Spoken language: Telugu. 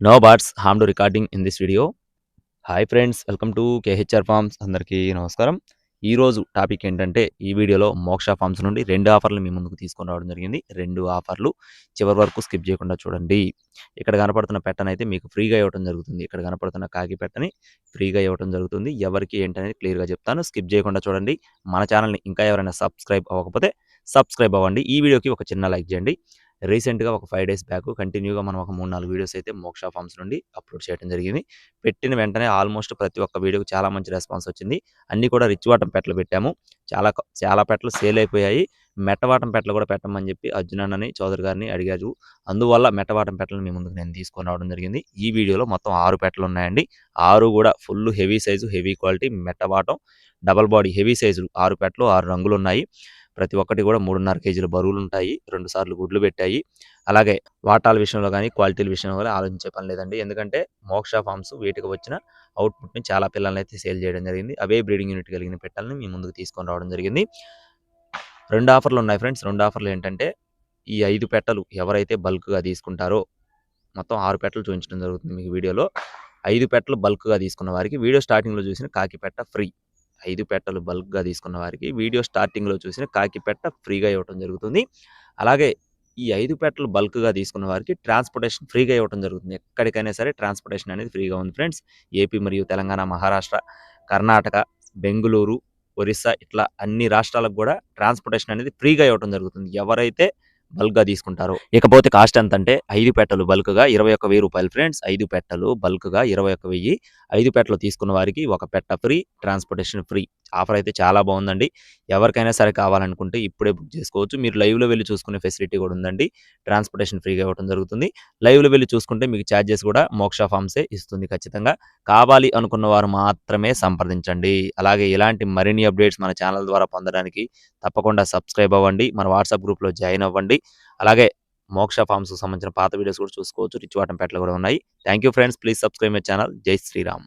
No birds harm to recording in this video hi friends welcome to KHR farms అందరికీ నమస్కారం. ఈరోజు టాపిక్ ఏంటంటే ఈ వీడియోలో మోక్ష ఫార్మ్స్ నుండి రెండు ఆఫర్లు మీ ముందుకు తీసుకొని రావడం జరిగింది. రెండు ఆఫర్లు చివరి వరకు స్కిప్ చేయకుండా చూడండి. ఇక్కడ కనపడుతున్న పెట్టనైతే మీకు ఫ్రీగా ఇవ్వడం జరుగుతుంది. ఇక్కడ కనపడుతున్న కాకి పెట్టని ఫ్రీగా ఇవ్వడం జరుగుతుంది. ఎవరికి ఏంటనేది క్లియర్గా చెప్తాను. స్కిప్ చేయకుండా చూడండి. మన ఛానల్ని ఇంకా ఎవరైనా సబ్స్క్రైబ్ అవ్వకపోతే సబ్స్క్రైబ్ అవ్వండి. ఈ వీడియోకి ఒక చిన్న లైక్ చేయండి. రీసెంట్గా ఒక ఫైవ్ డేస్ బ్యాక్ కంటిన్యూగా మనం ఒక మూడు నాలుగు వీడియోస్ అయితే మోక్ష ఫార్మ్స్ నుండి అప్లోడ్ చేయడం జరిగింది. పెట్టిన వెంటనే ఆల్మోస్ట్ ప్రతి ఒక్క వీడియోకి చాలా మంచి రెస్పాన్స్ వచ్చింది. అన్నీ కూడా రిచ్ వాటం పెట్టలు పెట్టాము. చాలా చాలా పెట్టలు సేల్ అయిపోయాయి. మెట్టవాటం పెట్టలు కూడా పెట్టమని చెప్పి అర్జునన్నని చౌదరి గారిని అడిగారు. అందువల్ల మెట్టవాటం పెట్టలను మీ ముందుకు నేను తీసుకొని రావడం జరిగింది. ఈ వీడియోలో మొత్తం ఆరు పెట్టలు ఉన్నాయండి. ఆరు కూడా full heavy size heavy quality మెట్టవాటం double body heavy size ఆరు పెట్టలు ఆరు రంగులు ఉన్నాయి. ప్రతి ఒక్కటి కూడా మూడున్నర కేజీల బరువులు ఉంటాయి. రెండు సార్లు గుడ్లు పెట్టాయి. అలాగే వాటాల విషయంలో కానీ క్వాలిటీల విషయంలో కానీ ఆలోచించే పని లేదండి. ఎందుకంటే మోక్ష ఫార్మ్స్ వీటికి వచ్చిన అవుట్పుట్ని చాలా పిల్లల్ని అయితే సేల్ చేయడం జరిగింది. అవే బ్రీడింగ్ యూనిట్ కలిగిన పెట్టాలని మీ ముందుకు తీసుకొని రావడం జరిగింది. రెండు ఆఫర్లు ఉన్నాయి ఫ్రెండ్స్. రెండు ఆఫర్లు ఏంటంటే ఈ ఐదు పెట్టలు ఎవరైతే బల్క్గా తీసుకుంటారో మొత్తం ఆరు పెట్టలు చూపించడం జరుగుతుంది మీకు వీడియోలో. ఐదు పెట్టలు బల్క్గా తీసుకున్న వారికి వీడియో స్టార్టింగ్లో చూసిన కాకి పెట్ట ఫ్రీ. ఐదు పెట్టలు బల్క్గా తీసుకున్న వారికి వీడియో స్టార్టింగ్లో చూసిన కాకి పెట్ట ఫ్రీగా ఇవ్వడం జరుగుతుంది. అలాగే ఈ ఐదు పెట్టలు బల్క్గా తీసుకున్న వారికి ట్రాన్స్పోర్టేషన్ ఫ్రీగా ఇవ్వడం జరుగుతుంది. ఎక్కడికైనా సరే ట్రాన్స్పోర్టేషన్ అనేది ఫ్రీగా ఉంది ఫ్రెండ్స్. ఏపీ మరియు తెలంగాణ మహారాష్ట్ర కర్ణాటక బెంగళూరు ఒరిస్సా ఇట్లా అన్ని రాష్ట్రాలకు కూడా ట్రాన్స్పోర్టేషన్ అనేది ఫ్రీగా ఇవ్వడం జరుగుతుంది. ఎవరైతే బల్క్గా తీసుకుంటారు. ఇకపోతే కాస్ట్ ఎంత అంటే ఐదు పెట్టలు బల్క్గా ఇరవై ఒక్క వెయ్యి రూపాయలు ఫ్రెండ్స్. ఐదు పెట్టలు బల్క్గా ఇరవై ఒక్క వెయ్యి. ఐదు పెట్టలు తీసుకున్న వారికి ఒక పెట్ట ఫ్రీ ట్రాన్స్పోర్టేషన్ ఫ్రీ. ఆఫర్ అయితే చాలా బాగుందండి. ఎవరికైనా సరే కావాలనుకుంటే ఇప్పుడే బుక్ చేసుకోవచ్చు. మీరు లైవ్లో వెళ్ళి చూసుకునే ఫెసిలిటీ కూడా ఉందండి. ట్రాన్స్పోర్టేషన్ ఫ్రీగా ఇవ్వడం జరుగుతుంది. లైవ్లో వెళ్ళి చూసుకుంటే మీకు ఛార్జెస్ కూడా మోక్ష ఫామ్సే ఇస్తుంది ఖచ్చితంగా. కావాలి అనుకున్న వారు మాత్రమే సంప్రదించండి. అలాగే ఇలాంటి మరిన్ని అప్డేట్స్ మన ఛానల్ ద్వారా పొందడానికి తప్పకుండా సబ్స్క్రైబ్ అవ్వండి. మన వాట్సాప్ గ్రూప్లో జాయిన్ అవ్వండి. అలాగే మోక్ష ఫార్మ్స్కి సంబంధించిన పాత వీడియోస్ కూడా చూసుకోవచ్చు. రిచ్ వాటం పెట్టలు కూడా ఉన్నాయి. Thank you friends. Please subscribe my channel. జై శ్రీరామ్.